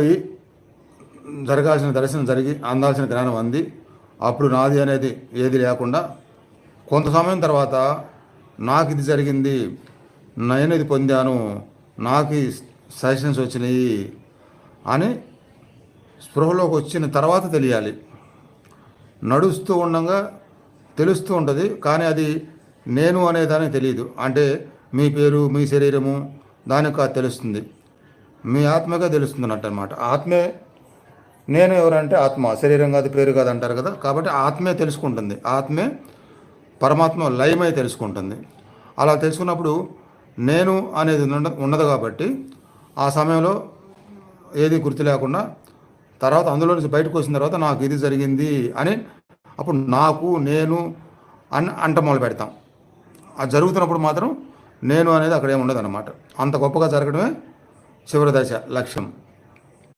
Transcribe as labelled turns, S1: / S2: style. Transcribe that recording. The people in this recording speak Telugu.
S1: పోయి జరగాల్సిన దర్శనం జరిగి అందాల్సిన జ్ఞానం అంది. అప్పుడు నాది అనేది ఏది లేకుండా కొంత సమయం తర్వాత నాకు ఇది జరిగింది నేను ఇది పొందాను నాకు ఈ సజెషన్స్ వచ్చినాయి అని స్పృహలోకి వచ్చిన తర్వాత తెలియాలి. నడుస్తూ ఉండగా తెలుస్తూ ఉంటుంది కానీ అది నేను అనే దానికి తెలియదు. అంటే మీ పేరు మీ శరీరము దానికి తెలుస్తుంది. మీ ఆత్మగా తెలుస్తుంది అన్నట్టు అనమాట ఆత్మే నేను ఎవరంటే ఆత్మ. శరీరం కాదు పేరు కాదు అంటారు కదా. కాబట్టి ఆత్మే తెలుసుకుంటుంది. ఆత్మే పరమాత్మ లయమై తెలుసుకుంటుంది. అలా తెలుసుకున్నప్పుడు నేను అనేది ఉండదు కాబట్టి ఆ సమయంలో ఏది గుర్తు లేకుండా తర్వాత అందులో నుంచి బయటకు వచ్చిన తర్వాత నాకు ఇది జరిగింది అని అప్పుడు నాకు నేను అని అంట మొదలు పెడతాం. అది జరుగుతున్నప్పుడు మాత్రం నేను అనేది అక్కడ ఏమి ఉండదు అంత గొప్పగా జరగడమే చివరి దశ లక్ష్యం.